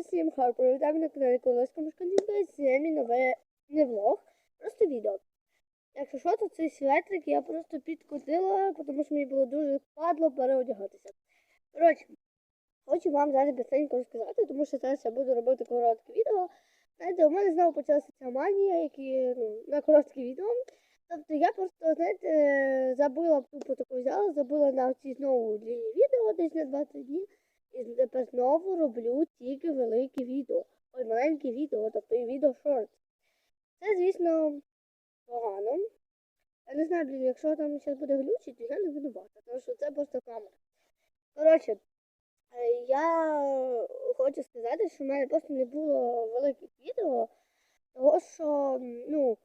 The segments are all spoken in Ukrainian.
усім Харпер, вітаю на каналі Колоска Мешканінка, це мій нове не влог, просто відео. Якщо що, то цей светрик я просто підкотила, тому що мені було дуже впадло переодягатися. Коротше, хочу вам зараз быстренько розказати, тому що зараз я буду робити коротке відео. Знаєте, у мене знову почалася ця манія, які, ну, на короткі відео. Тобто я просто, знаєте, забула тупо таку взяла, забула на ці знову длинні відео десь на 20 днів. І тепер знову роблю тільки великі відео. Ой, маленькі відео, тобто і відео шорт. Це, звісно, погано. Я не знаю, блін, якщо там зараз буде глючить, то я не винувата, тому що це просто камера. Коротше, е, я хочу сказати, що в мене просто не було великих відео, того що, ну,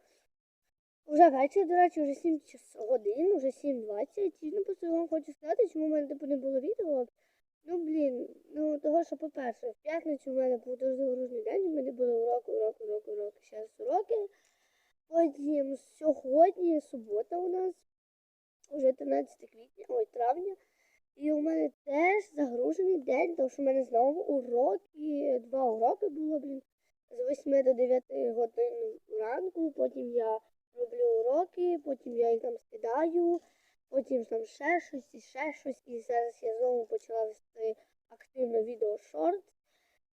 вже вечір, до речі, вже 7 годин, вже 7.20. І ну, просто я вам хочу сказати, чому в мене типу, не було відео. Ну, блін, ну того, що, по-перше, в п'ятницю в мене був дуже загружений день, у мене були уроки, уроки, уроки, уроки, ще уроки. Потім сьогодні субота у нас, вже 13 квітня, ой, травня. І у мене теж загружений день, тому що в мене знову уроки, два уроки було, блін, з 8 до 9 годин ранку, потім я роблю уроки, потім я їх там скидаю, потім там ще щось і ще щось. І зараз я знову почала вести активно відео шорт.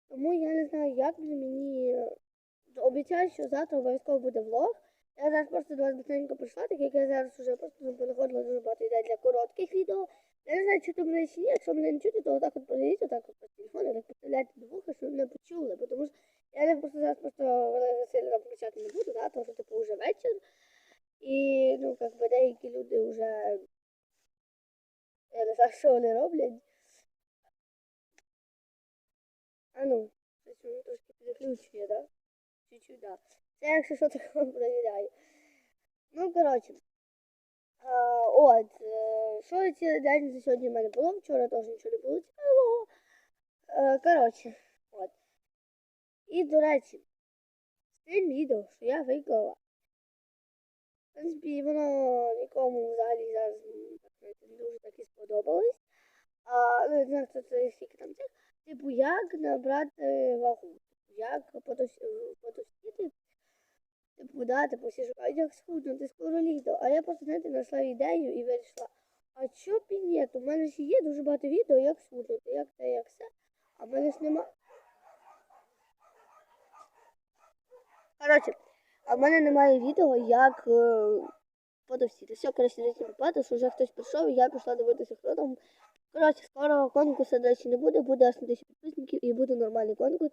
Тому я не знаю, як мені обіцяю, що завтра обов'язково буде влог. Я зараз просто до вас быстренько прийшла, так як я зараз вже просто понаходила дуже багато ідей для коротких відео. Я не знаю, чути мене чи ні. Якщо мене не чути, то отак от подивіться, отак от по телефону, так поставляйте до вуха, щоб мене почули. Бо Тому що я не просто зараз просто велико сильно там кричати не буду, да, тому що типу вже вечір. І ну, как би деякі люди вже я не знаю, що вони роблять. А ну, щось воно трошки переключує, да? Чуть-чуть, да. Це якщо що так вам перевіряю. Ну, коротше. А, от, е, що я цілий день за сьогодні в мене було, вчора теж нічого не було цікавого. Е, коротше, от. І, до речі, стиль відео, що я виклала. В принципі, воно нікому взагалі зараз не дуже так і сподобалось. А, ну, не знаю, хто це скільки там цих. Типу, як набрати вагу? Як потовс- потовстіти? Типу, да, типу, всі шукають, як схуднути, скоро літо. А я просто, знаєте, знайшла ідею і вирішила, а що б? У мене ж є дуже багато відео, як схуднути, як те, як все. А в мене ж нема. Коротше, а в мене немає відео, як е, потовстіти. Все, коротше, не попати, що вже хтось прийшов, і я пішла дивитися, хто там. Коротше, скоро конкурсу, до речі, не буде, буде аж на 10 підписників і буде нормальний конкурс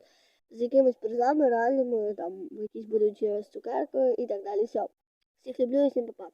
з якимись призами реальними, там якісь будуть е, з цукеркою і так далі. Все. Всіх люблю і всім па-па.